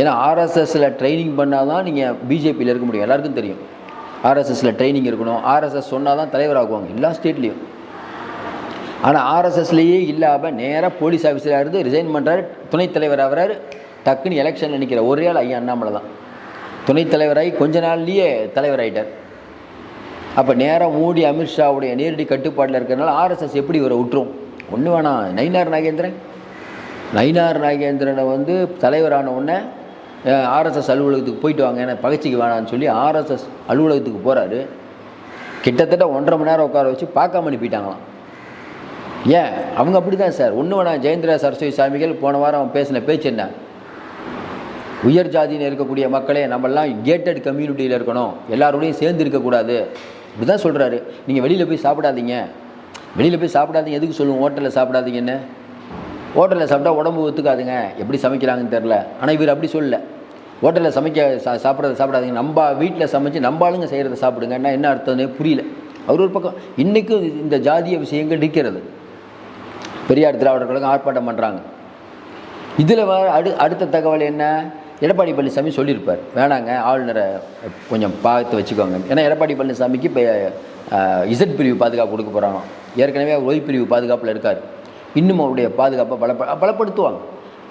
ஏன்னா ஆர்எஸ்எஸில் ட்ரைனிங் பண்ணால் தான் நீங்கள் பிஜேபியில் இருக்க முடியும். எல்லாருக்கும் தெரியும். ஆர்எஸ்எஸில் ட்ரைனிங் இருக்கணும். ஆர்எஸ்எஸ் சொன்னால் தான் தலைவராகுவாங்க எல்லா ஸ்டேட்லேயும் ஆனால் ஆர்எஸ்எஸ்லேயே இல்லாமல் நேராக போலீஸ் ஆஃபீஸராக இருந்து ரிசைன் பண்ணுறாரு துணைத் தலைவர் ஆகிறாரு. டக்குன்னு எலெக்ஷனில் நிற்கிற ஒரே ஆள் ஐயா அண்ணாமலை தான். துணைத் தலைவராகி கொஞ்ச நாள்லேயே தலைவராயிட்டார் அப்போ நேராக மோடி அமித்ஷாவுடைய நேரடி கட்டுப்பாட்டில் இருக்கிறனால ஆர்எஸ்எஸ் எப்படி இவரை விட்டுரும் ஒன்று வேணாம். நயினார் நாகேந்திரன். நயினார் நாகேந்திரனை வந்து தலைவரான உடனே ஆர்எஸ்எஸ் அலுவலகத்துக்கு போயிட்டு வாங்க ஏன்னா பகச்சிக்கு வேணான்னு சொல்லி ஆர்எஸ்எஸ் அலுவலகத்துக்கு போகிறாரு கிட்டத்தட்ட ஒன்றரை மணி நேரம் உட்கார வச்சு பார்க்காம அனுப்பிட்டாங்களாம். ஏன்? அவங்க அப்படி தான் சார். ஒன்று வேணாம் ஜெயந்திரா சரஸ்வதி சாமிகள் போன வாரம் பேசின பேச்சு என்ன? உயர் ஜாதியில் இருக்கக்கூடிய மக்களே நம்மெல்லாம் கேட்டட் கம்யூனிட்டியில் இருக்கணும். எல்லாரோடையும் சேர்ந்து இருக்கக்கூடாது. இப்படி தான் சொல்கிறாரு நீங்கள் வெளியில் போய் சாப்பிடாதீங்க. வெளியில் போய் சாப்பிடாதீங்க. எதுக்கு சொல்லுவோம்? ஹோட்டலில் சாப்பிடாதீங்கன்னு. ஹோட்டலில் சாப்பிட்டா உடம்பு ஒத்துக்காதுங்க. எப்படி சமைக்கிறாங்கன்னு தெரில ஆனால் இவர் அப்படி சொல்லல. ஹோட்டலில் சமைக்க சா சாப்பிட்றத சாப்பிடாதீங்க. நம்ம வீட்டில் சமைச்சு நம்ம ஆளுங்க செய்கிறத சாப்பிடுங்கன்னா என்ன அர்த்தம்னே புரியல. அவர் ஒரு பக்கம் இன்றைக்கும் இந்த ஜாதிய விஷயங்கள் நிற்கிறது. பெரியார் திராவிடர் கழகம் ஆர்ப்பாட்டம் பண்ணுறாங்க இதில் அடு அடுத்த தகவல் என்ன? எடப்பாடி பழனிசாமி சொல்லியிருப்பார். வேணாங்க ஆளுநரை கொஞ்சம் பார்த்து வச்சுக்கோங்க. ஏன்னா எடப்பாடி பழனிசாமிக்கு இப்போ இசட் பிரிவு பாதுகாப்பு கொடுக்க போகிறாங்க ஏற்கனவே அவர் ஒய் பிரிவு பாதுகாப்பில் இருக்கார். இன்னும் அவருடைய பாதுகாப்பை பலப்ப பலப்படுத்துவாங்க.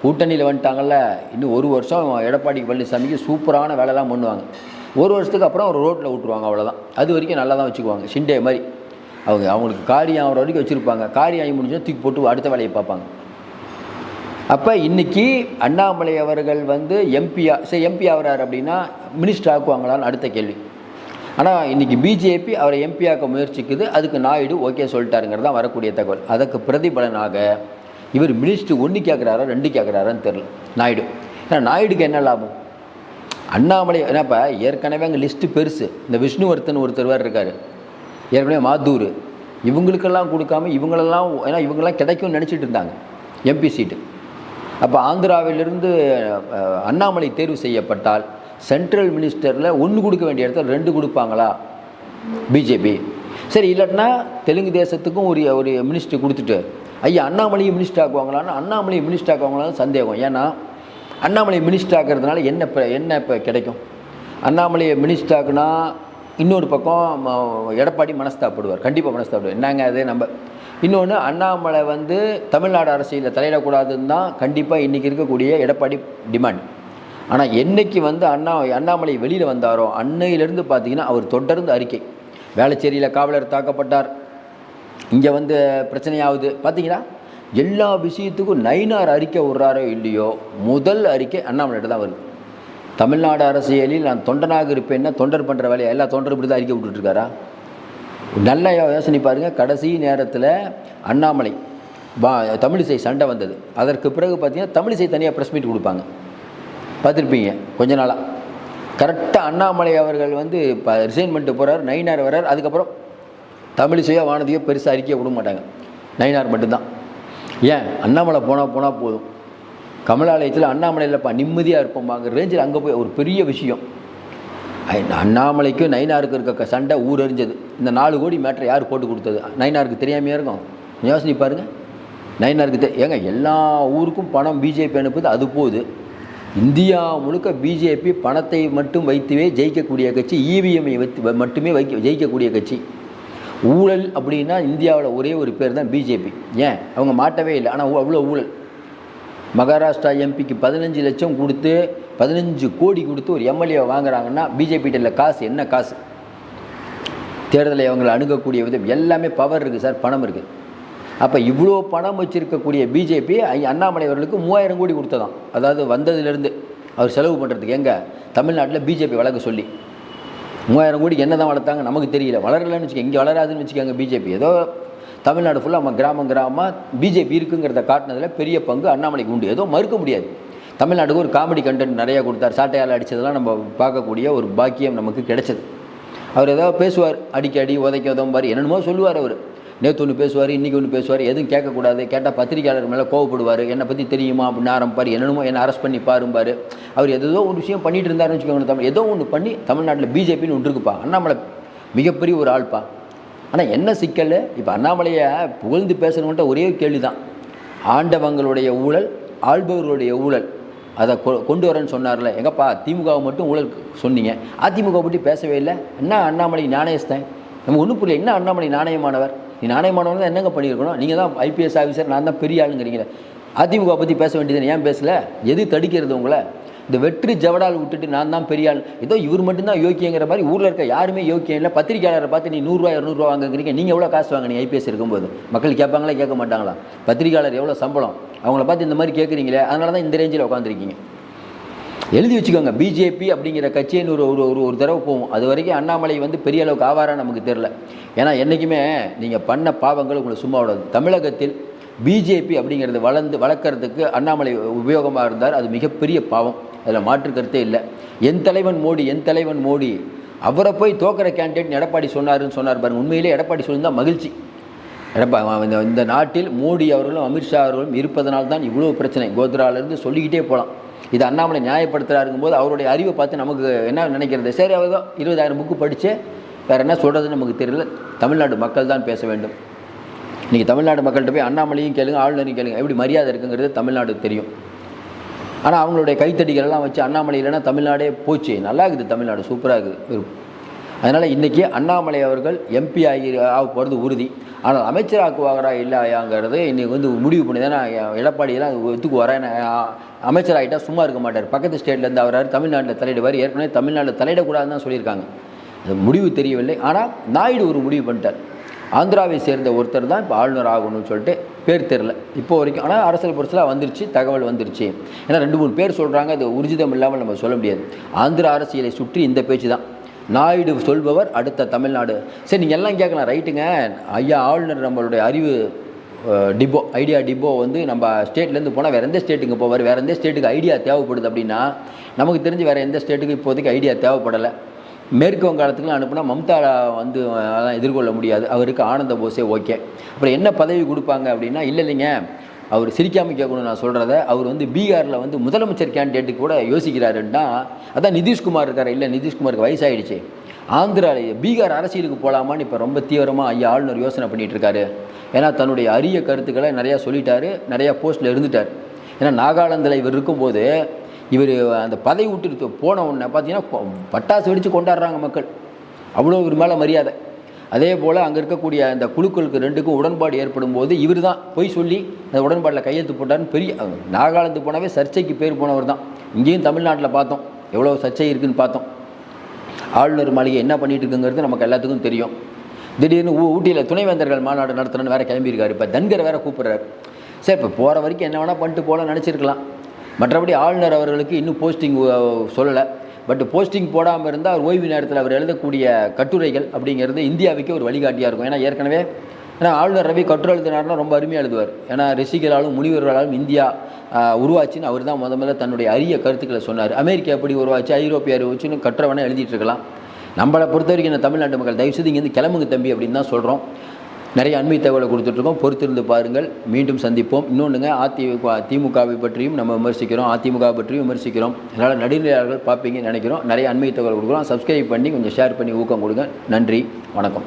கூட்டணியில் வந்துட்டாங்கல்ல இன்னும் ஒரு வருஷம் எடப்பாடி பழனிசாமிக்கு சூப்பரான வேலைலாம் பண்ணுவாங்க. ஒரு வருஷத்துக்கு அப்புறம் ஒரு ரோட்டில் விட்ருவாங்க அவ்வளோதான் அது வரைக்கும் நல்லா தான் வச்சுக்குவாங்க ஷிண்டே மாதிரி. அவங்க அவங்களுக்கு காரியம் ஆகிற வரைக்கும் வச்சுருப்பாங்க. காரியம் ஆகி முடிஞ்சால் தூக்கி போட்டு அடுத்த வேலையை பார்ப்பாங்க. அப்போ இன்றைக்கி அண்ணாமலை அவர்கள் வந்து எம்பியா சரி எம்பி ஆகிறார் அப்படின்னா மினிஸ்டர் ஆக்குவாங்களான்னு அடுத்த கேள்வி. ஆனால் இன்றைக்கி பிஜேபி அவரை எம்பியாக்க முயற்சிக்குது. அதுக்கு நாயுடு ஓகே சொல்லிட்டாருங்கிறது தான் வரக்கூடிய தகவல். அதற்கு பிரதிபலனாக இவர் மினிஸ்டர் ஒன்று கேட்குறாரா ரெண்டு கேட்குறாரான்னு தெரில நாயுடு. ஏன்னா நாயுடுக்கு என்ன லாபம்? அண்ணாமலை என்னப்பா ஏற்கனவே அங்கே லிஸ்ட்டு பெருசு. இந்த விஷ்ணுவர்த்தன் ஒருத்தர் வேறு இருக்கார். ஏற்கனவே மாத்தூர். இவங்களுக்கெல்லாம் கொடுக்காம இவங்களெல்லாம் ஏன்னா இவங்கெல்லாம் கிடைக்கும்னு நினச்சிட்டு இருந்தாங்க. எம்பி சீட்டு அப்போ ஆந்திராவிலிருந்து அண்ணாமலை தேர்வு செய்யப்பட்டால் சென்ட்ரல் மினிஸ்டரில் ஒன்று கொடுக்க வேண்டிய இடத்துல ரெண்டு கொடுப்பாங்களா? பிஜேபி. சரி இல்லாட்டினா தெலுங்கு தேசத்துக்கும் ஒரு ஒரு மினிஸ்டர் கொடுத்துட்டு ஐயா அண்ணாமலையை மினிஸ்டர் ஆக்குவாங்களான்னு அண்ணாமலையை மினிஸ்டர் ஆக்குவாங்களான்னு சந்தேகம். ஏன்னா அண்ணாமலை மினிஸ்டர் ஆக்கிறதுனால என்ன இப்போ என்ன இப்போ கிடைக்கும்? அண்ணாமலையை மினிஸ்டர் ஆக்குனா இன்னொரு பக்கம் ம- எடப்பாடி மனஸ்தாப்படுவார் கண்டிப்பாக மனஸ்தாப்படுவார் என்னங்க அது? நம்ம இன்னொன்று அண்ணாமலை வந்து தமிழ்நாடு அரசியலில் தலையிடக்கூடாதுன்னு தான் கண்டிப்பாக இன்றைக்கி இருக்கக்கூடிய எடப்பாடி டிமாண்ட் ஆனால் என்னைக்கு வந்து அண்ணா அண்ணாமலை வெளியில் வந்தாரோ அன்னையிலேருந்து பார்த்தீங்கன்னா அவர் தொடர்ந்து அறிக்கை. வேளச்சேரியில் காவலர் தாக்கப்பட்டார். இங்கே வந்து பிரச்சனையாகுது. பார்த்தீங்கன்னா எல்லா விஷயத்துக்கும் நைனார் அறிக்கை விடுறாரோ இல்லையோ முதல் அறிக்கை அண்ணாமலைகிட்ட தான் வருது. தமிழ்நாடு அரசியலில் நான் தொண்டனாக இருப்பேன்னா தொண்டர் பண்ணுற வேலையை? எல்லா தொண்டரும் இப்படி தான் அறிக்கை விட்டுட்டுருக்காரா நல்ல யோசனை பாருங்கள் கடைசி நேரத்தில் அண்ணாமலை வா தமிழிசை சண்டை வந்தது. அதற்கு பிறகு பார்த்தீங்கன்னா தமிழிசை தனியாக ப்ரெஸ் மீட் கொடுப்பாங்க. பார்த்துருப்பீங்க. கொஞ்ச நாளாக கரெக்டாக அண்ணாமலை அவர்கள் வந்து இப்போ ரிசைன் பண்ணிட்டு போகிறார் நைனார் வர்றார். அதுக்கப்புறம் தமிழிசையோ வானதியோ பெருசாக அறிக்கையை விட மாட்டாங்க. நயினார் மட்டும்தான். ஏன்? அண்ணாமலை போனால் போனால் போதும். கமலாலயத்தில் அண்ணாமலை இல்லைப்பா நிம்மதியாக இருப்போம்பாங்க. ரேஞ்சில் அங்கே போய் ஒரு பெரிய விஷயம். அண்ணாமலைக்கும் நயினாருக்கு இருக்க சண்டை ஊரறிஞ்சது. இந்த நாலு கோடி மேட்டரை யார் போட்டு கொடுத்தது? நயினாருக்கு தெரியாமையாக இருக்கும்? யோசனை பாருங்கள் நயினாருக்கு தெ ஏங்க எல்லா ஊருக்கும் பணம் பிஜேபி அனுப்புது அது போகுது இந்தியா முழுக்க பிஜேபி பணத்தை மட்டும் வைத்துவே ஜெயிக்கக்கூடிய கட்சி இவிஎம்ஐ வைத்து மட்டுமே வைக்க ஜெயிக்கக்கூடிய கட்சி. ஊழல் அப்படின்னா இந்தியாவில் ஒரே ஒரு பேர் தான் பிஜேபி ஏன்? அவங்க மாட்டவே இல்லை. ஆனால் அவ்வளோ ஊழல். மகாராஷ்டிரா எம்பிக்கு பதினஞ்சு லட்சம் கொடுத்து பதினஞ்சு கோடி கொடுத்து ஒரு எம்எல்ஏ வாங்குறாங்கன்னா பிஜேபிகிட்ட காசு என்ன காசு? தேர்தலை அவங்களை அணுகக்கூடிய விதம். எல்லாமே பவர் இருக்குது சார். பணம் இருக்குது அப்போ இவ்வளோ பணம் வச்சிருக்கக்கூடிய பிஜேபி அண்ணாமலை அவர்களுக்கு மூவாயிரம் கோடி கொடுத்ததாம். அதாவது வந்ததுலேருந்து அவர் செலவு பண்ணுறதுக்கு எங்கே? தமிழ்நாட்டில் பிஜேபி வளர்க்க சொல்லி. மூவாயிரம் கோடிக்கு என்ன தான் வளர்த்தாங்க நமக்கு தெரியல. வளரலன்னு வச்சுக்கோங்க இங்கே வளராதுன்னு வச்சுக்கோங்க பிஜேபி ஏதோ தமிழ்நாடு ஃபுல்லாக நம்ம கிராமம் கிராமமாக பிஜேபி இருக்குங்கிறத காட்டினதில் பெரிய பங்கு அண்ணாமலைக்கு உண்டு. ஏதோ மறுக்க முடியாது. தமிழ்நாட்டுக்கு ஒரு காமெடி கண்டென்ட் நிறையா கொடுத்தார். சாட்டையால் அடித்ததெல்லாம் நம்ம பார்க்கக்கூடிய ஒரு பாக்கியம் நமக்கு கிடைச்சது. அவர் ஏதோ பேசுவார் அடிக்கடி உதைக்க உதம்பார் என்னென்னமோ சொல்லுவார் அவர். நேற்று ஒன்று பேசுவார் இன்றைக்கி ஒன்று பேசுவார் எதுவும் கேட்கக்கூடாது. கேட்டால் பத்திரிக்கையாளர் மேலே கோவப்படுவார். என்னை பற்றி தெரியுமா அப்படின்னு ஆரம்பிப்பார் என்னென்னமோ என்னை அரெஸ்ட் பண்ணி பாரும்பார். அவர் ஏதோ ஒரு விஷயம் பண்ணிட்டு இருந்தாருன்னு வச்சுக்கோங்க தமிழ். ஏதோ ஒன்று பண்ணி தமிழ்நாட்டில் பிஜேபின்னு ஒன்று இருக்குப்பா. அண்ணாமலை மிகப்பெரிய ஒரு ஆள்ப்பா. ஆனால் என்ன சிக்கல்? இப்போ அண்ணாமலையை புகழ்ந்து பேசணுன்ட்ட ஒரே கேள்வி தான் ஆண்டவங்களுடைய ஊழல் ஆள்பவர்களுடைய ஊழல். அதை கொ கொண்டு வரேன்னு சொன்னார்ல. எங்கப்பா திமுகவை மட்டும் ஊழல் சொன்னீங்க. அதிமுக பற்றி பேசவே இல்லை. என்ன அண்ணாமலை நாணயஸ்தன்? நம்ம ஒன்றும் புரியல. என்ன அண்ணாமலை நாணயமானவர்? நீ நாணயமானவர் தான் என்னங்க பண்ணியிருக்கணும்? நீங்கள் தான் ஐபிஎஸ் ஆஃபீஸர் நான் தான் பெரிய ஆளுங்கிறீங்களே. அதிமுக பற்றி பேச வேண்டியது ஏன் பேசலை? எது தடுக்கிறது உங்களை? இந்த வெற்றி ஜவடால் விட்டுட்டு நான் தான் பெரிய ஆள். ஏதோ இவர் மட்டும்தான் யோக்கியங்கிற மாதிரி ஊரில் இருக்க யாருமே யோக்கியம் இல்லை. பத்திரிகையாளரை பார்த்து நீ நூறுரூவா இரநூறுவா வாங்குறீங்க நீங்கள் எவ்வளோ காசு வாங்குனீங்க? ஐபிஎஸ் இருக்கும்போது. மக்கள் கேட்பாங்களா? கேட்க மாட்டாங்களா? பத்திரிக்கையாளர் எவ்வளோ சம்பளம்? அவங்கள பார்த்து இந்த மாதிரி கேட்குறீங்களே? அதனால தான் இந்த ரேஞ்சில் உட்காந்துருக்கீங்க எழுதி வச்சுக்கோங்க. பிஜேபி அப்படிங்கிற கட்சின்னு ஒரு ஒரு ஒரு ஒரு தடவை போகும். அது வரைக்கும் அண்ணாமலை வந்து பெரிய அளவுக்கு ஆவாரா நமக்கு தெரில ஏன்னா என்றைக்குமே நீங்கள் பண்ண பாவங்கள் உங்களை சும்மா விடாது. தமிழகத்தில் பிஜேபி அப்படிங்கிறது வளர்ந்து வளர்க்குறதுக்கு அண்ணாமலை உபயோகமாக இருந்தார். அது மிகப்பெரிய பாவம். அதில் மாற்று கருத்தே இல்லை. என் தலைவன் மோடி என் தலைவன் மோடி. அவரை போய் தோக்கிற கேண்டிடேட் எடப்பாடி சொன்னாருன்னு சொன்னார் பாருங்க. உண்மையிலே எடப்பாடி சொல்லியிருந்தால் மகிழ்ச்சி. எடப்பா இந்த இந்த நாட்டில் மோடி அவர்களும் அமித்ஷா அவர்களும் இருப்பதனால் தான் இவ்வளோ பிரச்சனை கோத்ராலேருந்து சொல்லிக்கிட்டே போகலாம் இது அண்ணாமலை நியாயப்படுத்துகிறாருங்கும் போது அவருடைய அறிவை பார்த்து நமக்கு என்ன நினைக்கிறது? சரி அவர் தான் இருபதாயிரம் புக்கு படித்து வேறு என்ன சொல்கிறதுன்னு நமக்கு தெரியல. தமிழ்நாடு மக்கள் தான் பேச வேண்டும். இன்றைக்கி தமிழ்நாடு மக்கள்கிட்ட போய் அண்ணாமலையும் கேளுங்க ஆளுநரையும் கேளுங்க. எப்படி மரியாதை இருக்குங்கிறது தமிழ்நாடு தெரியும். ஆனால் அவங்களுடைய கைத்தடிகள் எல்லாம் வச்சு அண்ணாமலை இல்லைன்னா தமிழ்நாடே போச்சு. நல்லா இருக்குது தமிழ்நாடு சூப்பராக இருக்குது. அதனால் இன்றைக்கி அண்ணாமலை அவர்கள் எம்பி ஆகி ஆக போகிறது உறுதி. ஆனால் அமைச்சராக்குவாரா இல்லையாங்கிறது இன்றைக்கி வந்து முடிவு பண்ணி தானே எடப்பாடியெல்லாம் ஒத்துக்கு வரேன் அமைச்சராகிட்டா சும்மா இருக்க மாட்டார். பக்கத்து ஸ்டேட்லேருந்து அவரார் தமிழ்நாட்டில் தலையிடுவார். ஏற்கனவே தமிழ்நாட்டில் தலையிடக்கூடாதுன்னு தான் சொல்லியிருக்காங்க. அது முடிவு தெரியவில்லை. ஆனால் நாயுடு ஒரு முடிவு பண்ணிட்டார். ஆந்திராவை சேர்ந்த ஒருத்தர் தான் இப்போ ஆளுநர் ஆகணும்னு சொல்லிட்டு பேர் தெரில இப்போ வரைக்கும் ஆனால் அரசியல் பொருட்களாக வந்துருச்சு தகவல் வந்துருச்சு. ஏன்னா ரெண்டு மூணு பேர் சொல்கிறாங்க அது உறுதிதம் இல்லாமல் நம்ம சொல்ல முடியாது. ஆந்திர அரசியலை சுற்றி இந்த பேச்சு தான். நாயுடு சொல்பவர் அடுத்த தமிழ்நாடு. சரி நீங்கள் எல்லாம் கேட்கலாம். ரைட்டுங்க. ஐயா ஆளுநர் நம்மளுடைய அறிவு டிபோ டிப்போ ஐடியா டிப்போ வந்து நம்ம ஸ்டேட்லேருந்து போனால் வேறு எந்த ஸ்டேட்டுக்கு போவார்? வேறு எந்த ஸ்டேட்டுக்கு ஐடியா தேவைப்படுது அப்படின்னா நமக்கு தெரிஞ்சு வேறு எந்த ஸ்டேட்டுக்கு இப்போதைக்கு ஐடியா தேவைப்படலை. மேற்கு வங்காளத்துக்குலாம் அனுப்புனா மம்தா வந்து அதெல்லாம் எதிர்கொள்ள முடியாது. அவருக்கு ஆனந்த போஸே ஓகே. அப்புறம் என்ன பதவி கொடுப்பாங்க அப்படின்னா இல்லை இல்லைங்க. அவர் சிரிக்காமல் கேட்கணும் நான் சொல்கிறத அவர் வந்து பீகாரில் வந்து முதலமைச்சர் கேண்டிடேட்டுக்கு கூட யோசிக்கிறாருன்னா அதான் நிதிஷ்குமார் இருக்கார்? இல்லை நிதிஷ்குமாருக்கு வயசாயிடுச்சு. ஆந்திராவில் பீகார் அரசியலுக்கு போகலாமான்னு இப்போ ரொம்ப தீவிரமாக ஐயா ஆளுநர் யோசனை பண்ணிகிட்டு இருக்காரு. ஏன்னா தன்னுடைய அரிய கருத்துக்களை நிறையா சொல்லிட்டாரு நிறையா போஸ்ட்டில் இருந்துட்டார். ஏன்னா நாகாலாந்தில் இவர் இருக்கும்போது இவர் அந்த பதவி விட்டு போன உடனே பார்த்தீங்கன்னா பட்டாசு வெடித்து கொண்டாடுறாங்க மக்கள். அவ்வளோ இவர் மேலே மரியாதை. அதே போல் அங்கே இருக்கக்கூடிய அந்த குழுக்களுக்கு ரெண்டுக்கும் உடன்பாடு ஏற்படும் போது இவர் தான் போய் சொல்லி அந்த உடன்பாட்டில் கையெழுத்து போட்டாருன்னு பெரிய நாகாலாந்து போனாவே சர்ச்சைக்கு பேர் போனவர் தான். இங்கேயும் தமிழ்நாட்டில் பார்த்தோம். எவ்வளோ சர்ச்சை இருக்குன்னு பார்த்தோம். ஆளுநர் மாளிகை என்ன பண்ணிட்டு இருக்குங்கிறது நமக்கு எல்லாத்துக்கும் தெரியும். திடீர்னு ஊ ஊட்டியில் துணைவேந்தர்கள் மாநாடு நடத்தணும்னு வேறு கிளம்பியிருக்காரு. இப்போ தன்கர் வேற கூப்பிட்றாரு. சரி இப்போ போகிற வரைக்கும் என்ன வேணால் பண்ணிட்டு போகலான்னு நினச்சிருக்கலாம். மற்றபடி ஆளுநர் அவர்களுக்கு இன்னும் போஸ்டிங் சொல்லலை. பட் போஸ்டிங் போடாமல் இருந்தால் அவர் ஓய்வு நேரத்தில் அவர் எழுதக்கூடிய கட்டுரைகள் அப்படிங்கிறது இந்தியாவுக்கே ஒரு வழிகாட்டியாக இருக்கும். ஏன்னா ஏற்கனவே ஏன்னா ஆளுநர் ரவி கட்டுரை எழுதினார்னா ரொம்ப அருமையாக எழுதுவார். ஏன்னா ரிஷிகளாலும் முனிவர்களாலும் இந்தியா உருவாச்சின்னு உருவாச்சுன்னு அவர் தான் முத முதல்ல தன்னுடைய அரிய கருத்துக்களை சொன்னார். அமெரிக்கா எப்படி உருவாச்சு ஐரோப்பியா உருவாச்சுன்னு கட்டுரை வேணால் எழுதிட்டு இருக்கலாம். நம்மளை பொறுத்த வரைக்கும் இந்த தமிழ்நாட்டு மக்கள் தயவுசெய்து இங்கேருந்து கிளம்புங்க தம்பி அப்படின்னு தான் சொல்கிறோம் நிறைய அண்மை தகவலை கொடுத்துட்ருக்கோம். பொறுத்திருந்து பாருங்கள். மீண்டும் சந்திப்போம். இன்னொன்றுங்க அதிமுக திமுகவை பற்றியும் நம்ம விமர்சிக்கிறோம். அதிமுக பற்றியும் விமர்சிக்கிறோம். அதனால் நடுநிலையாளர்கள் பார்ப்பீங்கன்னு நினைக்கிறோம். நிறைய அண்மை தகவல் கொடுக்குறோம். சப்ஸ்கிரைப் பண்ணி கொஞ்சம் ஷேர் பண்ணி ஊக்கம் கொடுங்க. நன்றி. வணக்கம்.